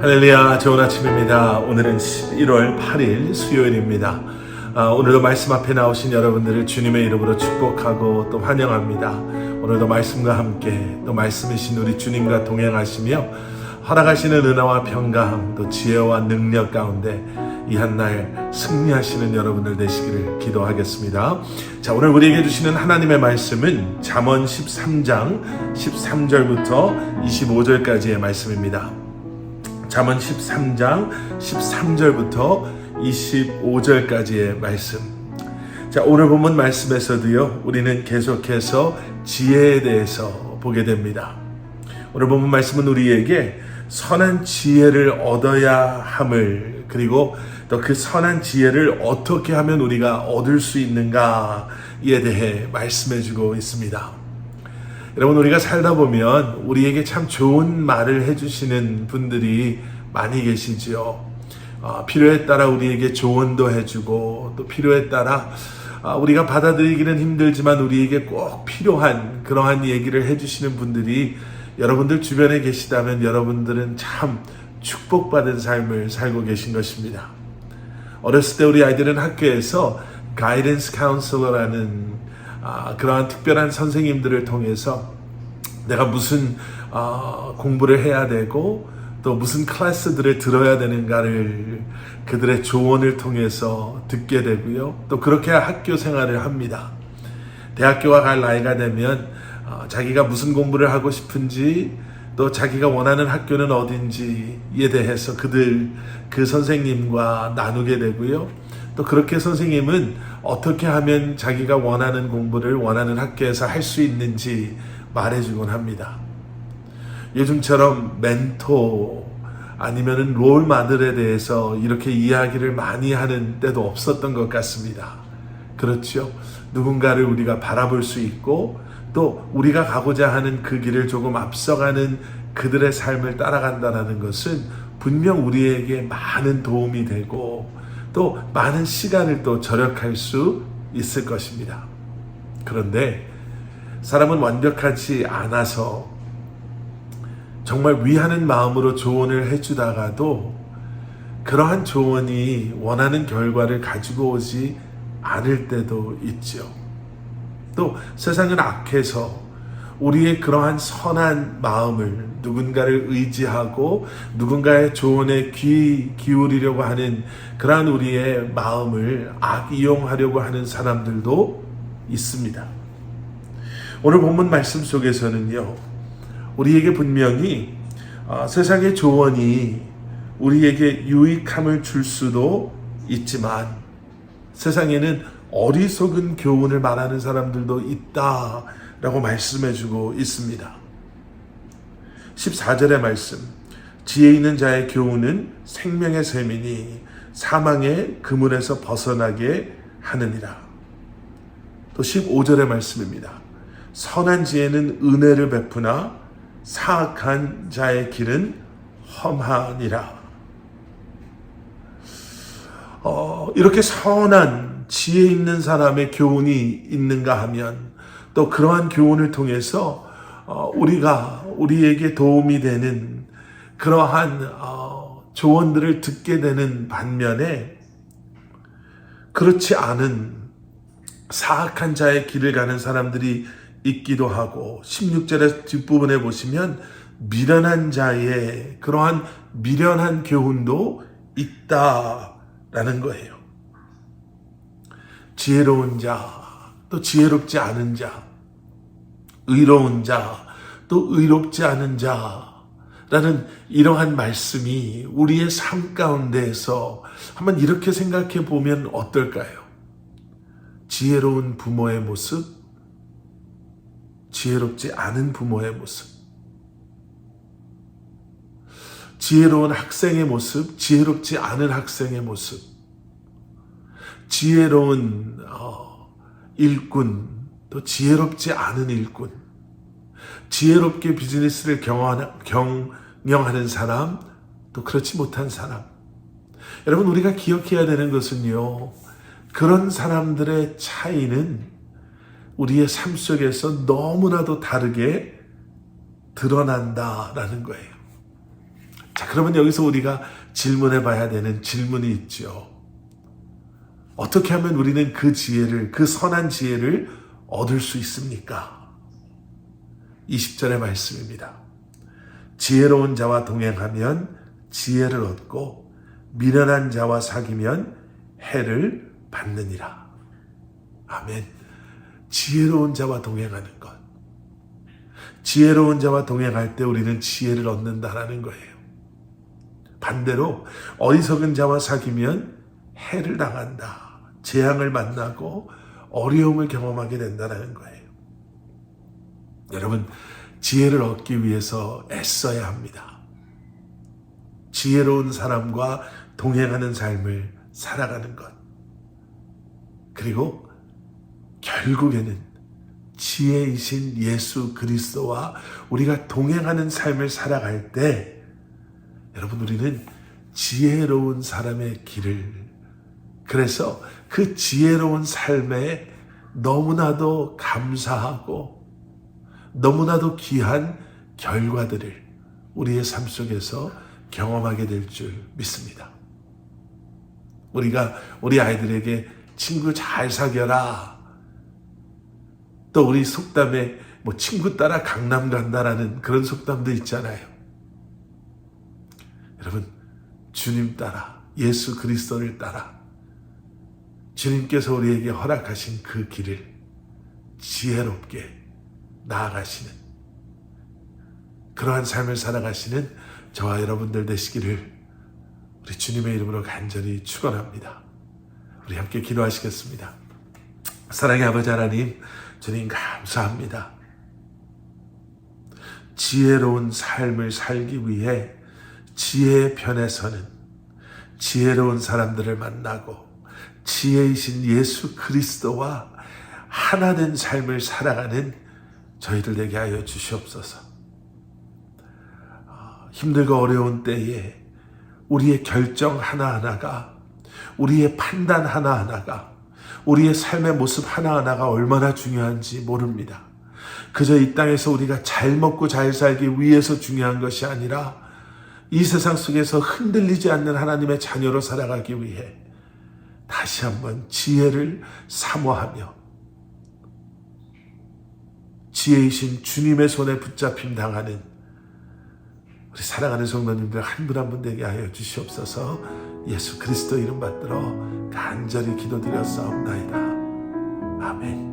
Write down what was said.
할렐루야 좋은 아침입니다. 오늘은 11월 8일 수요일입니다. 아, 오늘도 말씀 앞에 나오신 여러분들을 주님의 이름으로 축복하고 또 환영합니다. 오늘도 말씀과 함께 또 말씀이신 우리 주님과 동행하시며 허락하시는 은혜와 평강 또 지혜와 능력 가운데 이 한날 승리하시는 여러분들 되시기를 기도하겠습니다. 자, 오늘 우리에게 주시는 하나님의 말씀은 잠언 13장 13절부터 25절까지의 말씀입니다. 잠언 13장 13절부터 25절까지의 말씀. 자, 오늘 본문 말씀에서도요, 우리는 계속해서 지혜에 대해서 보게 됩니다. 오늘 본문 말씀은 우리에게 선한 지혜를 얻어야 함을, 그리고 또 그 선한 지혜를 어떻게 하면 우리가 얻을 수 있는가에 대해 말씀해 주고 있습니다. 여러분 우리가 살다 보면 우리에게 참 좋은 말을 해주시는 분들이 많이 계시지요. 어, 필요에 따라 우리에게 조언도 해주고 또 필요에 따라 아, 우리가 받아들이기는 힘들지만 우리에게 꼭 필요한 그러한 얘기를 해주시는 분들이 여러분들 주변에 계시다면 여러분들은 참 축복받은 삶을 살고 계신 것입니다. 어렸을 때 우리 아이들은 학교에서 가이던스 카운슬러라는 아, 그러한 특별한 선생님들을 통해서 내가 무슨 어, 공부를 해야 되고 또 무슨 클래스들을 들어야 되는가를 그들의 조언을 통해서 듣게 되고요. 또 그렇게 학교 생활을 합니다. 대학교가 갈 나이가 되면 어, 자기가 무슨 공부를 하고 싶은지 또 자기가 원하는 학교는 어딘지에 대해서 그들 그 선생님과 나누게 되고요. 또 그렇게 선생님은 어떻게 하면 자기가 원하는 공부를 원하는 학교에서 할 수 있는지 말해주곤 합니다. 요즘처럼 멘토 아니면은 롤 마들에 대해서 이렇게 이야기를 많이 하는 때도 없었던 것 같습니다. 그렇죠. 누군가를 우리가 바라볼 수 있고 또 우리가 가고자 하는 그 길을 조금 앞서가는 그들의 삶을 따라간다는 것은 분명 우리에게 많은 도움이 되고 또 많은 시간을 또 절약할 수 있을 것입니다. 그런데 사람은 완벽하지 않아서 정말 위하는 마음으로 조언을 해주다가도 그러한 조언이 원하는 결과를 가지고 오지 않을 때도 있죠. 또 세상은 악해서 우리의 그러한 선한 마음을 누군가를 의지하고 누군가의 조언에 귀 기울이려고 하는 그러한 우리의 마음을 악 이용하려고 하는 사람들도 있습니다. 오늘 본문 말씀 속에서는요, 우리에게 분명히 어, 세상의 조언이 우리에게 유익함을 줄 수도 있지만 세상에는 어리석은 교훈을 말하는 사람들도 있다 라고 말씀해 주고 있습니다. 14절의 말씀. 지혜 있는 자의 교훈은 생명의 셈이니 사망의 그물에서 벗어나게 하느니라. 또 15절의 말씀입니다. 선한 지혜는 은혜를 베푸나 사악한 자의 길은 험하니라. 어, 이렇게 선한 지혜 있는 사람의 교훈이 있는가 하면 또 그러한 교훈을 통해서 어, 우리가 우리에게 도움이 되는 그러한 어, 조언들을 듣게 되는 반면에 그렇지 않은 사악한 자의 길을 가는 사람들이 있기도 하고 16절의 뒷부분에 보시면 미련한 자의 그러한 미련한 교훈도 있다라는 거예요. 지혜로운 자, 또 지혜롭지 않은 자, 의로운 자, 또 의롭지 않은 자 라는 이러한 말씀이 우리의 삶 가운데에서 한번 이렇게 생각해 보면 어떨까요? 지혜로운 부모의 모습, 지혜롭지 않은 부모의 모습, 지혜로운 학생의 모습, 지혜롭지 않은 학생의 모습, 지혜로운 어, 일꾼, 또 지혜롭지 않은 일꾼, 지혜롭게 비즈니스를 경영하는 사람, 또 그렇지 못한 사람. 여러분, 우리가 기억해야 되는 것은요, 그런 사람들의 차이는 우리의 삶 속에서 너무나도 다르게 드러난다라는 거예요. 자, 그러면 여기서 우리가 질문해 봐야 되는 질문이 있죠. 어떻게 하면 우리는 그 지혜를, 그 선한 지혜를 얻을 수 있습니까? 20절의 말씀입니다. 지혜로운 자와 동행하면 지혜를 얻고 미련한 자와 사귀면 해를 받느니라. 아멘. 지혜로운 자와 동행하는 것. 지혜로운 자와 동행할 때 우리는 지혜를 얻는다라는 거예요. 반대로 어리석은 자와 사귀면 해를 당한다. 재앙을 만나고 어려움을 경험하게 된다는 거예요. 여러분, 지혜를 얻기 위해서 애써야 합니다. 지혜로운 사람과 동행하는 삶을 살아가는 것. 그리고 결국에는 지혜이신 예수 그리스도와 우리가 동행하는 삶을 살아갈 때 여러분 우리는 지혜로운 사람의 길을 그래서 그 지혜로운 삶에 너무나도 감사하고 너무나도 귀한 결과들을 우리의 삶 속에서 경험하게 될 줄 믿습니다. 우리가 우리 아이들에게 친구 잘 사겨라. 또 우리 속담에 뭐 친구 따라 강남 간다라는 그런 속담도 있잖아요. 여러분, 주님 따라, 예수 그리스도를 따라, 주님께서 우리에게 허락하신 그 길을 지혜롭게 나아가시는 그러한 삶을 살아가시는 저와 여러분들 되시기를 우리 주님의 이름으로 간절히 축원합니다. 우리 함께 기도하시겠습니다. 사랑의 아버지 하나님, 주님 감사합니다. 지혜로운 삶을 살기 위해 지혜의 편에 서는 지혜로운 사람들을 만나고 지혜이신 예수 그리스도와 하나 된 삶을 살아가는 저희들 되게 하여 주시옵소서. 힘들고 어려운 때에 우리의 결정 하나하나가 우리의 판단 하나하나가 우리의 삶의 모습 하나하나가 얼마나 중요한지 모릅니다. 그저 이 땅에서 우리가 잘 먹고 잘 살기 위해서 중요한 것이 아니라 이 세상 속에서 흔들리지 않는 하나님의 자녀로 살아가기 위해 다시 한번 지혜를 사모하며 지혜이신 주님의 손에 붙잡힘 당하는 우리 사랑하는 성도님들 한 분 한 분 되게 하여 주시옵소서 예수 그리스도 이름 받들어 간절히 기도드렸사옵나이다. 아멘.